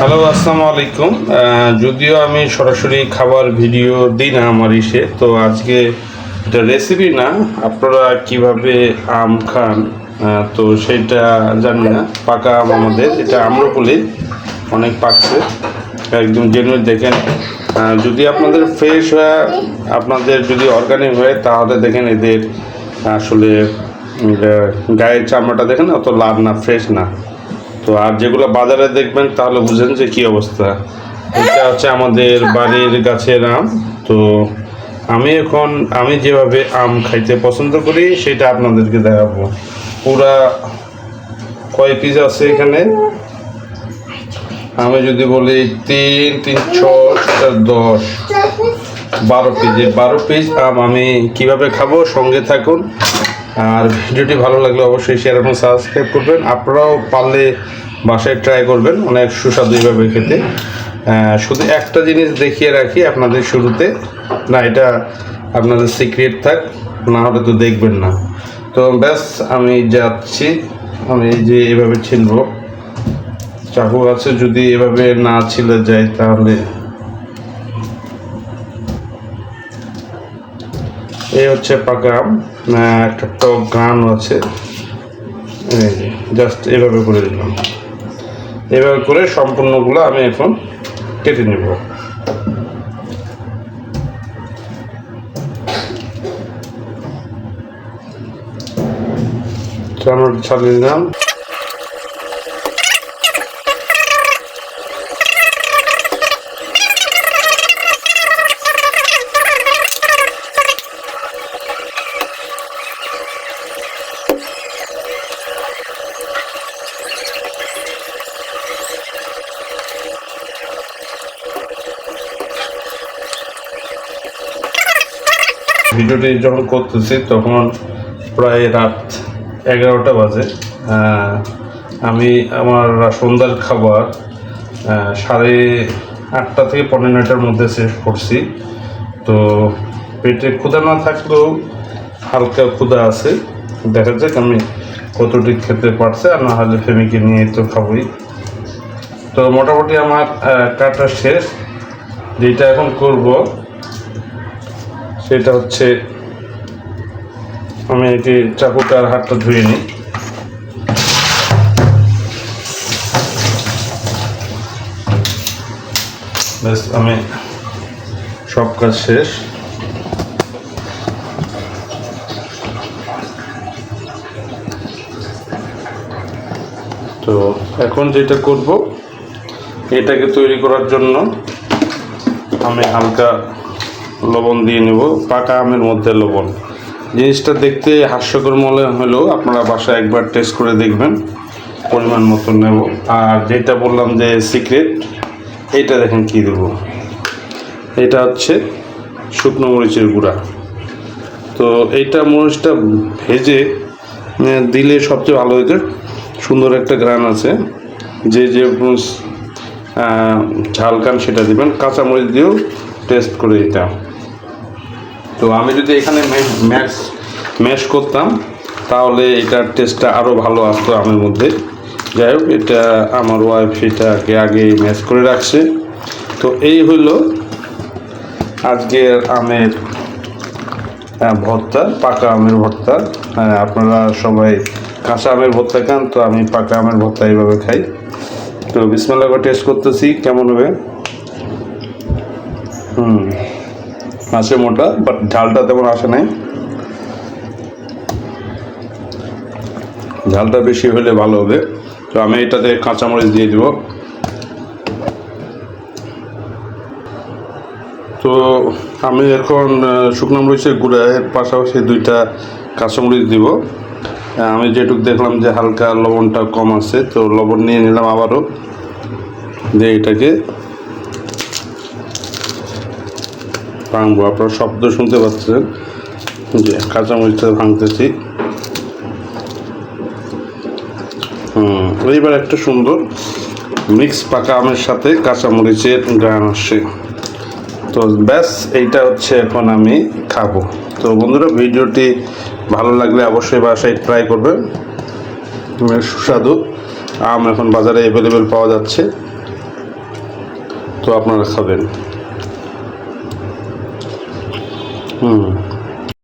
Hello আসসালামু আলাইকুম যদিও আমি সরাসরি খাবার ভিডিও দিই না আমার ইসে, তো আজকে এটা রেসিপি না, আপনারা কীভাবে আম খান তো সেটা জানি না, পাকা আম আমাদের, এটা আম্রপলি অনেক পাকছে, একদম জেনুইন দেখেন। যদি আপনাদের ফ্রেশ হয়, আপনাদের যদি অর্গানিক হয়, তাহলে দেখেন এদের আসলে গায়ের চামড়াটা দেখেন অত লাভ না ফ্রেশ না। তো আর যেগুলো বাজারে দেখবেন তাহলে বুঝেন যে কি অবস্থা। এটা হচ্ছে আমাদের বাড়ির গাছের আম। তো আমি এখন, আমি যেভাবে আম খাইতে পছন্দ করি, সেটা আপনাদেরকে দেখাবো। পুরা কয় পিস আছে এখানে? আমি যদি বলি তিন তিন ছটা দশ। বারো পিস বারো পিস আম আমি কীভাবে খাব সঙ্গে থাকুন। আর ভিডিওটি ভালো লাগলে অবশ্যই শেয়ার এবং সাবস্ক্রাইব করবেন। আপনারাও পারলে বাসায় ট্রাই করবেন, অনেক সুস্বাদু এইভাবে খেতে। শুধু একটা জিনিস দেখিয়ে রাখি আপনাদের শুরুতে, না, এটা আপনাদের সিক্রেট থাক, না হলে তো দেখবেন না। তো ব্যাস, আমি যাচ্ছি। আমি যে এভাবে ছিলবো চাকু আছে, যদি এভাবে না ছিলে যায় তাহলে এই হচ্ছে পাকাম একটা টক গান আছে। জাস্ট এভাবে করে দিলাম। এভাবে করে সম্পূর্ণগুলো আমি এখন কেটে নেব। চামড় ছাড়িয়ে নিলাম। ভিডিওটি যখন করতেছি, তখন প্রায় রাত এগারোটা বাজে। আমি আমার সন্ধ্যার খাবার সাড়ে আটটা থেকে পনেরো নয়টার মধ্যে শেষ করছি। তো পেটে ক্ষুধা না থাকলেও হালকা ক্ষুধা আছে। দেখা যাক আমি কতটি খেতে পারছে, আর না হলে ফ্যামিলিকে নিয়ে তো খাবই। তো মোটামুটি আমার কাটা শেষ। যেটা এখন করব সেটা হচ্ছে আমি এটি চাকুটার হাতটা ধুয়ে নিই। ব্যাস, আমি সব কাজ শেষ। তো এখন যেটা করব, এটাকে তৈরি করার জন্য আমি হালকা লবণ দিয়ে নেব, পাকা আমের মধ্যে লবণ। জিনিসটা দেখতে হাস্যকর মনে হলেও আপনারা বাসায় একবার টেস্ট করে দেখবেন, পরিমাণ মতো নেব। আর যেটা বললাম যে সিক্রেট এটা দেখেন কি দেব। এটা হচ্ছে শুকনো মরিচের গুঁড়া। তো এইটা মরিচটা ভেজে দিলে সবচেয়ে ভালো হইতে। সুন্দর একটা গ্রান আছে। যে যে ঝাল খান সেটা দিবেন। কাঁচা মরিচ দিয়েও টেস্ট করে দিতাম তো আমি যদি এখানে ম্যাশ ম্যাশ করতাম তাহলে এটার টেস্টটা আরও ভালো আসতো আমের মধ্যে। যাই হোক এটা আমার ওয়াইফ এটাকে আগে ম্যাশ করে রাখছে। তো এই হলো আজকের আমের ভর্তা পাকা আমের ভর্তা। হ্যাঁ, আপনারা সবাই কাঁচা আমের ভর্তা খান তো আমি পাকা আমের ভর্তা এইভাবে খাই। তো বিসমিল্লাহ করে টেস্ট করতেছি কেমন হবে? হুম। আসে মোটা বাট ঝালটা তেমন আসে নাই। ঝালটা বেশি হলে ভালো হবে। তো আমি এটাতে কাঁচামরিচ দিয়ে দিব। তো আমি এখন শুকনো মরিচের গুঁড়ার পাশাপাশি দুইটা কাঁচামরিচ দিব। আমি যেটুকু দেখলাম যে হালকা লবণটা কম আছে, তো লবণ নিয়ে নিলাম আবারও। দিয়ে এটাকে ভাঙবো, আপনারা শব্দ শুনতে পাচ্ছেন? যে কাঁচামরিচটা ভাঙতেছি। হুম, এইবার একটা সুন্দর মিক্স পাকা আমের সাথে কাঁচামরিচের গান আসছে। তো ব্যাস, এইটা হচ্ছে এখন আমি খাব। তো বন্ধুরা, ভিডিওটি ভালো লাগলে অবশ্যই বাসায় ট্রাই করবেন। সুস্বাদু আম এখন বাজারে অ্যাভেলেবেল পাওয়া যাচ্ছে। তো আপনারা খাবেন। হুম